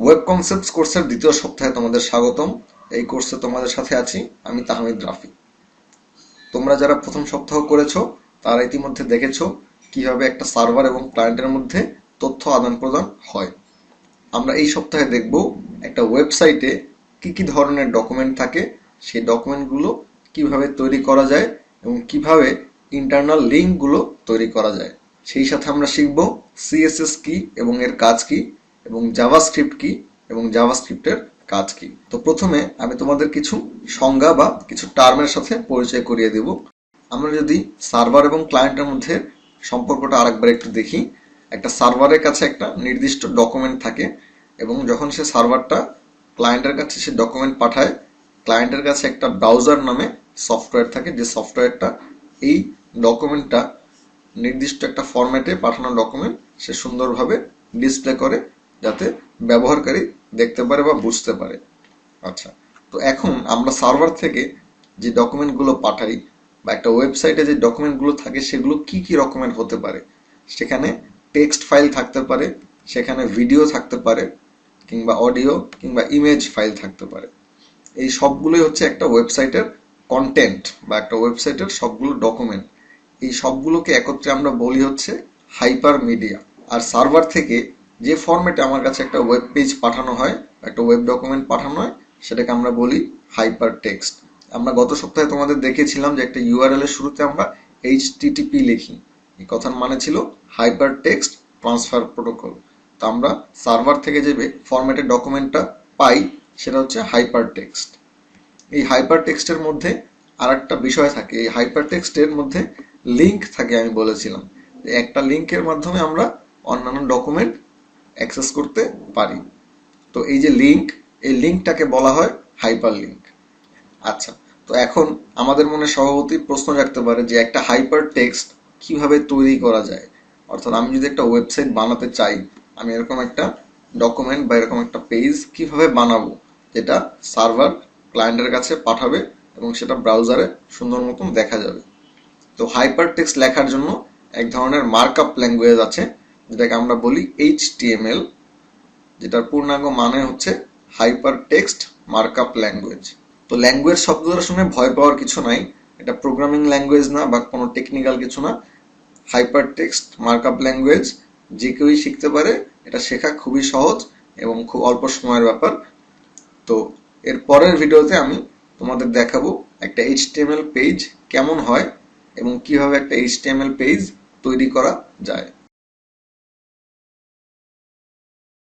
Web concepts কোর্সের দ্বিতীয় সপ্তাহে তোমাদের স্বাগতম। এই কোর্সে তোমাদের সাথে আছি আমি তাহমিদ রাফি। তোমরা যারা প্রথম সপ্তাহ করেছ, তারা ইতিমধ্যে দেখেছ কীভাবে একটা সার্ভার এবং ক্লায়েন্টের মধ্যে তথ্য আদান প্রদান হয়। আমরা এই সপ্তাহে দেখব একটা ওয়েবসাইটে কি কি ধরনের ডকুমেন্ট থাকে, সেই ডকুমেন্টগুলো কীভাবে তৈরি করা যায় এবং কীভাবে ইন্টারনাল লিঙ্কগুলো তৈরি করা যায়। সেই সাথে আমরা শিখব সিএসএস কি এবং এর কাজ কি এবং জাভাস্ক্রিপ্ট কি এবং জাভাস্ক্রিপ্টের কাজ কি? তো প্রথমে আমি তোমাদের কিছু সংজ্ঞা বা কিছু টার্মের সাথে পরিচয় করিয়ে দেব। আমরা যদি সার্ভার এবং ক্লায়েন্টের মধ্যে সম্পর্কটা আরেকবার একটু দেখি। একটা সার্ভারের কাছে একটা নির্দিষ্ট ডকুমেন্ট থাকে এবং যখন সে সার্ভারটা ক্লায়েন্টের কাছে সে ডকুমেন্ট পাঠায়, ক্লায়েন্টের কাছে একটা ব্রাউজার নামে সফটওয়্যার থাকে, যে সফটওয়্যারটা এই ডকুমেন্টটা নির্দিষ্ট একটা ফরম্যাটে পাঠানো ডকুমেন্ট সে সুন্দরভাবে ডিসপ্লে করে যাতে ব্যবহারকারী দেখতে পারে বা বুঝতে পারে। আচ্ছা তো এখন আমরা সার্ভার থেকে যে ডকুমেন্টগুলো পাঠাই বা একটা ওয়েবসাইটে যে ডকুমেন্টগুলো থাকে, সেগুলো কি কি রকমের হতে পারে? সেখানে টেক্সট ফাইল থাকতে পারে, সেখানে ভিডিও থাকতে পারে, কিংবা অডিও কিংবা ইমেজ ফাইল থাকতে পারে। এই সবগুলোই হচ্ছে একটা ওয়েবসাইটের কন্টেন্ট বা একটা ওয়েবসাইটের সবগুলো ডকুমেন্ট এই সবগুলোকে একত্রে আমরা বলি হচ্ছে হাইপার মিডিয়া আর সার্ভার থেকে যে ফরম্যাটে আমার কাছে একটা ওয়েব পেজ পাঠানো হয়, একটা ওয়েব ডকুমেন্ট পাঠানো হয়, সেটাকে আমরা বলি হাইপার টেক্সট আমরা গত সপ্তাহে তোমাদের দেখেছিলাম যে একটা ইউআরএল এর শুরুতে আমরা এইচ টিটিপি লিখি। এই কথার মানে ছিল হাইপার টেক্সট ট্রান্সফার প্রোটোকল তো আমরা সার্ভার থেকে যে ফরম্যাটের ডকুমেন্টটা পাই, সেটা হচ্ছে হাইপার টেক্সট এই হাইপার টেক্সটের মধ্যে আর একটা বিষয় থাকে। এই হাইপার টেক্সটের মধ্যে লিঙ্ক থাকে আমি বলেছিলাম। একটা লিঙ্কের মাধ্যমে আমরা অন্যান্য ডকুমেন্ট অ্যাক্সেস করতে পারি। তো এই যে লিঙ্ক এই লিঙ্কটাকে বলা হয় হাইপার লিঙ্ক আচ্ছা তো এখন আমাদের মনে স্বভাবতই প্রশ্ন রাখতে পারে যে একটা হাইপার টেক্সট কীভাবে তৈরি করা যায়? অর্থাৎ আমি যদি একটা ওয়েবসাইট বানাতে চাই, আমি এরকম একটা ডকুমেন্ট বা এরকম একটা পেজ কীভাবে বানাবো? যেটা সার্ভার ক্লায়েন্টের কাছে পাঠাবে এবং সেটা ব্রাউজারে সুন্দর মতন দেখা যাবে। তো হাইপার টেক্সট লেখার জন্য এক ধরনের মার্কআপ ল্যাঙ্গুয়েজ আছে যেটাকে আমরা বলি এইচ টিএমএল যেটার পূর্ণাঙ্গ মানে হচ্ছে হাইপার টেক্সট মার্কআপ ল্যাঙ্গুয়েজ তো ল্যাঙ্গুয়েজ শব্দটা শুনে ভয় পাওয়ার কিছু নাই, এটা প্রোগ্রামিং ল্যাঙ্গুয়েজ না বা কোনো টেকনিক্যাল কিছু না। হাইপার টেক্সট মার্কআপ ল্যাঙ্গুয়েজ যে কেউই শিখতে পারে, এটা শেখা খুবই সহজ এবং খুব অল্প সময়ের ব্যাপার। তো এর পরের ভিডিওতে আমি তোমাদের দেখাবো একটা এইচটিএমএল পেজ কেমন হয় এবং কীভাবে একটা এইচটিএমএল পেজ তৈরি করা যায়।